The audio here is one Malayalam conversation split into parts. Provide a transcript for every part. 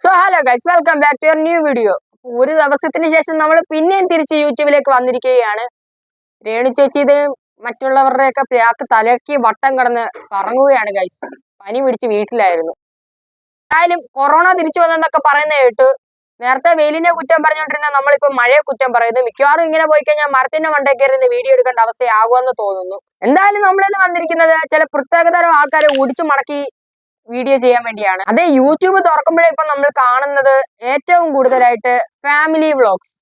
So hello guys welcome back to your new video ഒരു ദിവസത്തിന് ശേഷം നമ്മൾ പിന്നെയും തിരിച്ച് യൂട്യൂബിലേക്ക് വന്നിരിക്കുകയാണ്. രേണു ചേച്ചി ഇത് മറ്റുള്ളവരുടെയൊക്കെ പ്രാക്ക് തലക്കി വട്ടം കടന്ന് കറങ്ങുകയാണ് ഗൈസ് പനി പിടിച്ച് വീട്ടിലായിരുന്നു. എന്തായാലും കൊറോണ തിരിച്ചു വന്നെന്നൊക്കെ പറയുന്ന കേട്ട്. നേരത്തെ വെയിലിനെ കുറ്റം പറഞ്ഞുകൊണ്ടിരുന്ന നമ്മളിപ്പോൾ മഴയെ കുറ്റം പറയുന്നു. മിക്കവാറും ഇങ്ങനെ പോയി കഴിഞ്ഞാൽ മരത്തിന്റെ മണ്ടേ കയറി വീഡിയോ എടുക്കേണ്ട അവസ്ഥയാകുമെന്ന് തോന്നുന്നു. എന്തായാലും നമ്മളിന്ന് വന്നിരിക്കുന്നത് ചില പ്രത്യേകതരം ആൾക്കാരെ ഒടിച്ചു മടക്കി വീഡിയോ ചെയ്യാൻ വേണ്ടിയാണ്. അതെ യൂട്യൂബ് തുറക്കുമ്പോഴേ ഇപ്പൊ നമ്മൾ കാണുന്നത് ഏറ്റവും കൂടുതലായിട്ട് ഫാമിലി വ്ളോഗ്സ്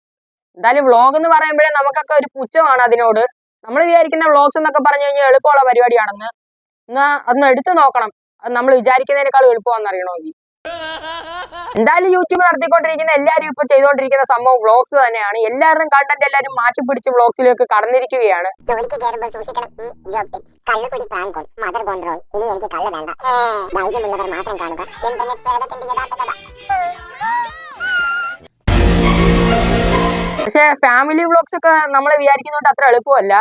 എന്തായാലും വ്ളോഗ് എന്ന് പറയുമ്പോഴേ നമുക്കൊക്കെ ഒരു പുച്ഛമാണ് അതിനോട്. നമ്മൾ വിചാരിക്കുന്ന വ്ളോഗ്സ് എന്നൊക്കെ പറഞ്ഞു കഴിഞ്ഞാൽ എളുപ്പമുള്ള പരിപാടിയാണെന്ന്. എന്നാ അതൊന്ന് എടുത്തു നോക്കണം. നമ്മൾ വിചാരിക്കുന്നതിനേക്കാൾ എളുപ്പമാണെന്ന് അറിയണമെങ്കിൽ. എന്തായാലും യൂട്യൂബ് നടത്തിക്കൊണ്ടിരിക്കുന്ന എല്ലാവരും ഇപ്പൊ ചെയ്തുകൊണ്ടിരിക്കുന്ന സംഭവം വ്ളോഗ്സ് തന്നെയാണ്. എല്ലാവരും കണ്ടന്റ് എല്ലാവരും മാറ്റി പിടിച്ച് വ്ളോഗ്സിലേക്ക് കടന്നിരിക്കുകയാണ്. ജോലിക്ക് കയറുമ്പോൾ സൂക്ഷിക്കണം. കള്ളുകുടി കോൾ മദർ കോൺട്രോൾ ഇനി എനിക്ക് കള്ള് വേണ്ട. ധൈര്യമുള്ളവർ മാത്രം കാണുക. ഇന്റർനെറ്റ് പ്രേതത്തിന്റെ യഥാർത്ഥ കഥ പക്ഷെ ഫാമിലി വ്ളോഗ്സ് ഒക്കെ നമ്മൾ വിചാരിക്കുന്നതുകൊണ്ട് അത്ര എളുപ്പമല്ല.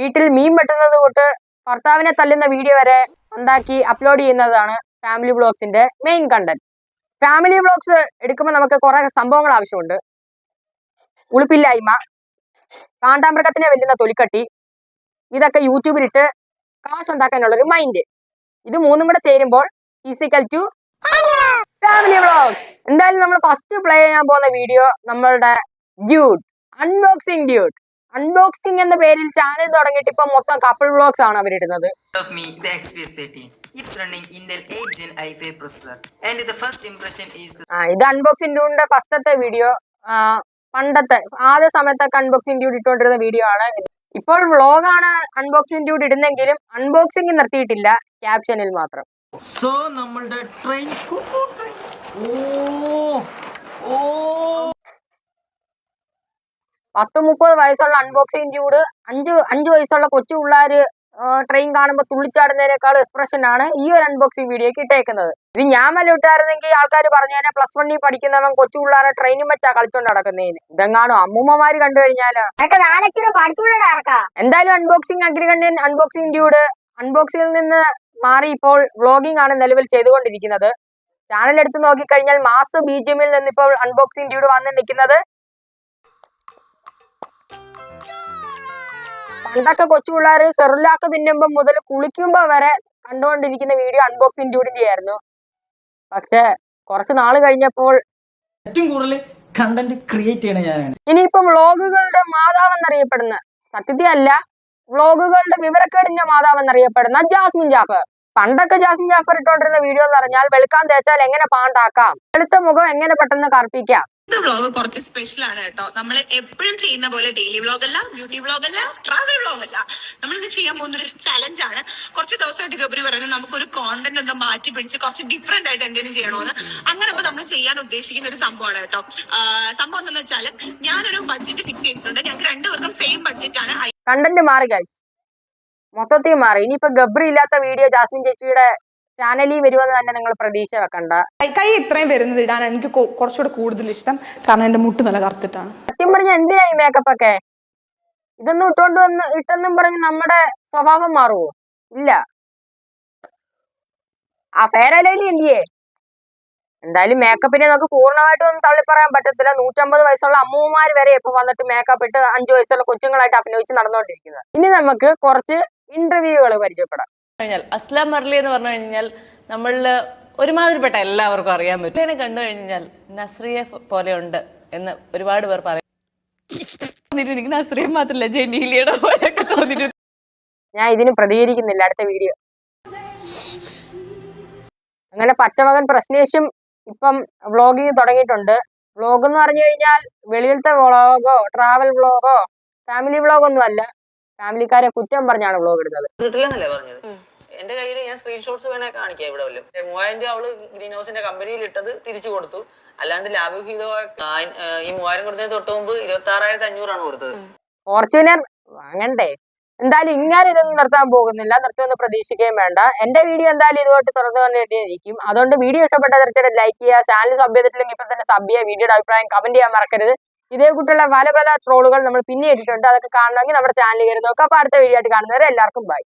വീട്ടിൽ മീൻ വെട്ടുന്നത് തൊട്ട് ഭർത്താവിനെ തല്ലുന്ന വീഡിയോ വരെ ഉണ്ടാക്കി അപ്ലോഡ് ചെയ്യുന്നതാണ്. ഫാമിലി വ്ളോഗ്സിന്റെ മെയിൻ കണ്ടന്റ് ഫാമിലി വ്ളോഗ്സ് എടുക്കുമ്പോൾ നമുക്ക് കുറെ സംഭവങ്ങൾ ആവശ്യമുണ്ട്. ഉളുപ്പില്ലായ്മ കാണ്ടാമൃഗത്തിനെ വെല്ലുന്ന തൊലിക്കട്ടി ഇതൊക്കെ യൂട്യൂബിലിട്ട് കാശ് ഒരു മൈൻഡ് ഇത് മൂന്നും കൂടെ ചേരുമ്പോൾ ഫിസിക്കൽ ടു ഫാമിലി വ്ളോഗ് എന്തായാലും നമ്മൾ ഫസ്റ്റ് പ്ലേ ചെയ്യാൻ പോകുന്ന വീഡിയോ നമ്മളുടെ ഡ്യൂട്ട് അൺബോക്സിംഗ് ഡ്യൂട്ട് അൺബോക്സിംഗ് എന്ന പേരിൽ ചാനൽ തുടങ്ങിയിട്ട് ഇപ്പൊ മൊത്തം കപ്പിൾ വ്ളോഗ്സ് ആണ് അവരിടുന്നത്. Of me the XPS 13. It's running 8 Gen i5 processor. And the first impression is the ആ ഇത് അൺബോക്സിംഗ് ഡ്യൂഡിന്റെ ഫസ്റ്റത്തെ വീഡിയോ പണ്ടത്തെ ആദ്യ സമയത്തൊക്കെ അൺബോക്സിംഗ് ഡ്യൂഡ് ഇട്ടുകൊണ്ടിരുന്ന വീഡിയോ ആണ് ഇപ്പോൾ വ്ളോഗാണ് അൺബോക്സിംഗ് ഡ്യൂഡ് ഇടുന്നെങ്കിലും അൺബോക്സിംഗ് നിർത്തിയിട്ടില്ല ക്യാപ്ഷനിൽ മാത്രം. സോ നമ്മളുടെ ട്രെയിൻ ഓ ഓ. പത്ത് മുപ്പത് വയസ്സുള്ള അൺബോക്സിംഗ് ഡ്യൂഡ് അഞ്ച് അഞ്ച് വയസ്സുള്ള കൊച്ചു പിള്ളേര് ട്രെയിൻ കാണുമ്പോൾ തുള്ളിച്ചാടുന്നതിനേക്കാൾ എക്സ്പ്രഷൻ ആണ് ഈ ഒരു അൺബോക്സിംഗ് വീഡിയോക്ക് ഇട്ടേക്കുന്നത് ഇത് ഞാൻ വല്ല ഇട്ടായിരുന്നെങ്കിൽ ആൾക്കാർ പറഞ്ഞേനെ പ്ലസ് വണ്ണിൽ പഠിക്കുന്നവൻ കൊച്ചു പിള്ളേരെ ട്രെയിനും വെച്ചാ കളിച്ചോണ്ട് നടക്കുന്നതിന് ഇതെങ്ങാണോ അമ്മൂമ്മമാര് കണ്ടു കഴിഞ്ഞാലോ? എന്തായാലും അൺബോക്സിംഗ് അഗ്രികണ്ഠൻ അൺബോക്സിംഗ് ഡ്യൂഡ് അൺബോക്സിംഗിൽ നിന്ന് മാറി ഇപ്പോൾ വ്ളോഗിംഗ് ആണ് നിലവിൽ ചെയ്തുകൊണ്ടിരിക്കുന്നത്. ചാനൽ എടുത്ത് നോക്കിക്കഴിഞ്ഞാൽ മാസ് ബി ജി എമ്മിൽ നിന്ന് ഇപ്പോൾ അൺബോക്സിംഗ് ഡ്യൂഡ് വന്ന് നിൽക്കുന്നത് പണ്ടൊക്കെ കൊച്ചു പിള്ളേർ സെറിലാക്ക് തിന്നുമ്പോ മുതൽ കുളിക്കുമ്പോൾ വരെ കണ്ടുകൊണ്ടിരിക്കുന്ന വീഡിയോ അൺബോക്സിംഗ് ഡ്യൂഡിന്റെ ആയിരുന്നു. പക്ഷെ കുറച്ച് നാൾ കഴിഞ്ഞപ്പോൾ ഏറ്റവും കൂടുതൽ കണ്ടന്റ് ക്രിയേറ്റ് ചെയ്യണ ഞാനാണ്. ഇനിയിപ്പം വ്ളോഗുകളുടെ മാതാവ് എന്നറിയപ്പെടുന്ന സത്യത്തിൽ അല്ല വ്ളോഗുകളുടെ വിവരക്കേടിന്റെ മാതാവ് എന്നറിയപ്പെടുന്ന ജാസ്മിൻ ജാഫർ. പണ്ടൊക്കെ ജാസ്മിൻ ജാഫർ ഇട്ടോണ്ടിരുന്ന വീഡിയോ എന്ന് പറഞ്ഞാൽ വെളുക്കാൻ തേച്ചാൽ എങ്ങനെ പാണ്ടാക്കാം? വെളുത്ത മുഖം എങ്ങനെ പെട്ടെന്ന് കറുപ്പിക്കാം? ഇന്നത്തെ വ്ളോഗ് കുറച്ച് സ്പെഷ്യൽ ആണ് കേട്ടോ. നമ്മൾ എപ്പോഴും ചെയ്യുന്ന പോലെ ഡെയിലി വ്ളോഗ് അല്ല ബ്യൂട്ടി വ്ളോഗ് അല്ല ട്രാവൽ വ്ളോഗ് അല്ല. നമ്മൾ ഇന്ന് ചെയ്യാൻ പോകുന്ന ഒരു ചലഞ്ച് ആണ്. കുറച്ച് ദിവസമായിട്ട് ഗബ്രി പറയുന്നത് നമുക്കൊരു കോണ്ടന്റ് ഒന്ന് മാറ്റി പിടിച്ച് കുറച്ച് ഡിഫറെന്റ് ആയിട്ട് എന്തെങ്കിലും ചെയ്യണമെന്ന് അങ്ങനെ അപ്പൊ നമ്മൾ ചെയ്യാൻ ഉദ്ദേശിക്കുന്ന ഒരു സംഭവമാണ് കേട്ടോ. സംഭവം എന്താണെന്ന് വെച്ചാൽ ഞാനൊരു ബഡ്ജറ്റ് ഫിക്സ് ചെയ്തിട്ടുണ്ട്. ഞങ്ങൾക്ക് രണ്ടുപേർക്കും സെയിം ബഡ്ജറ്റ് ആണ്. കണ്ടന്റ് മാറി ഗൈസ് മൊത്തത്തിൽ മാറി. ഇനിയിപ്പോ ഗബ്രി ഇല്ലാത്ത വീഡിയോ ജാസ്മിൻ ചേച്ചിയുടെ ചാനലിൽ വരുമെന്ന് തന്നെ നിങ്ങൾ പ്രതീക്ഷ വെക്കണ്ട. കൈ- ഇത്രയും വരുന്നത് ഇടാൻ എനിക്ക് കുറച്ചുകൂടെ കൂടുതൽ ഇഷ്ടം കാരണം എന്റെ മുട്ട് നല്ല കറുത്തിട്ടാണ്. സത്യം പറഞ്ഞ എന്തിനാ ഈ മേക്കപ്പ് ഒക്കെ? ഇതൊന്നും ഇട്ടോണ്ട് വന്ന് ഇട്ടെന്നും പറഞ്ഞ് നമ്മുടെ സ്വഭാവം മാറുവോ? ഇല്ല. ആ പേരലയിൽ എന്തിയേ? എന്തായാലും മേക്കപ്പിനെ നമുക്ക് പൂർണമായിട്ടും ഒന്നും തള്ളി പറയാൻ പറ്റത്തില്ല. നൂറ്റമ്പത് വയസ്സുള്ള അമ്മൂമാർ വരെ ഇപ്പൊ വന്നിട്ട് മേക്കപ്പ് ഇട്ട് അഞ്ചു വയസ്സുള്ള കൊച്ചുങ്ങളായിട്ട് അഭിനയിച്ച് നടന്നുകൊണ്ടിരിക്കുന്നത് ഇനി നമുക്ക് കുറച്ച് ഇന്റർവ്യൂകൾ പരിചയപ്പെടാം. കഴിഞ്ഞാൽ അസ്ലാം മർലി എന്ന് പറഞ്ഞു കഴിഞ്ഞാൽ നമ്മളിൽ ഒരുമാതിരിപ്പെട്ട എല്ലാവർക്കും അറിയാൻ പറ്റും. ഇതിനെ കണ്ടു കഴിഞ്ഞാൽ നസ്രിയെ പോലെ ഉണ്ട് എന്ന് ഒരുപാട് പേർ പറയും. എനിക്ക് നസ്രിയെ മാത്രമല്ല ജനീലിയുടെ പോലെയൊക്കെ ഞാൻ ഇതിന് പ്രതികരിക്കുന്നില്ല. അടുത്ത വീഡിയോ. അങ്ങനെ പച്ചമകൻ പ്രശ്നേഷും ഇപ്പം വ്ളോഗിങ് തുടങ്ങിയിട്ടുണ്ട്. വ്ളോഗ് എന്ന് പറഞ്ഞു കഴിഞ്ഞാൽ വെളിയിലത്തെ വ്ളോഗോ ട്രാവൽ വ്ളോഗോ ഫാമിലി വ്ളോഗൊന്നും അല്ല ഫാമിലിക്കാരെ കുറ്റം പറഞ്ഞാണ് വ്ളോഗ് എടുത്തത്. കിട്ടില്ലെന്നല്ലേ പറഞ്ഞത്? എന്റെ കയ്യിൽ ഞാൻ സ്ക്രീൻഷോട്ട്സ് വേണേ കാണിക്കാം ഇവിടെ വല്ലതും. മൂവായിരം രൂപ അവൾ ഗ്രീൻ ഹൗസിന്റെ കമ്പനിയിൽ ഇട്ടത് തിരിച്ചു കൊടുത്തു. അല്ലാണ്ട് ആ, ഈ മൂവായിരം കൊടുത്തതിന് തൊട്ട് മുമ്പ് ഇരുപത്തി ആറായിരത്തി അഞ്ഞൂറാണ് കൊടുത്തത്. ഫോർച്യൂനർ വാങ്ങണ്ടേ. എന്തായാലും ഇങ്ങനെ ഇതൊന്നും നിർത്താൻ പോകുന്നില്ല. നിർത്തുമെന്ന് പ്രതീക്ഷിക്കുകയും വേണ്ട. എന്റെ വീഡിയോ എന്തായാലും ഇതുമായിട്ട് തുറന്നു വന്നിരിക്കും അതുകൊണ്ട് വീഡിയോ ഇഷ്ടപ്പെട്ട തീർച്ചയായിട്ടും ലൈക്ക് ചെയ്യുക. ചാനൽ സബ് ചെയ്തിട്ടില്ലെങ്കിൽ ഇപ്പൊ തന്നെ സബ് ചെയ്യുക. വീഡിയോയുടെ അഭിപ്രായം കമന്റ് ചെയ്യാൻ മറക്കരുത്. ഇതേ കൂട്ടുള്ള പല പല ട്രോളുകൾ നമ്മൾ പിന്നെ ഇട്ടിട്ടുണ്ട്. അതൊക്കെ കാണണമെങ്കിൽ നമ്മുടെ ചാനൽ കയറി നോക്കുക അപ്പൊ അടുത്ത വീഡിയോ ആയിട്ട് കാണുന്നവരെ എല്ലാവർക്കും ബൈ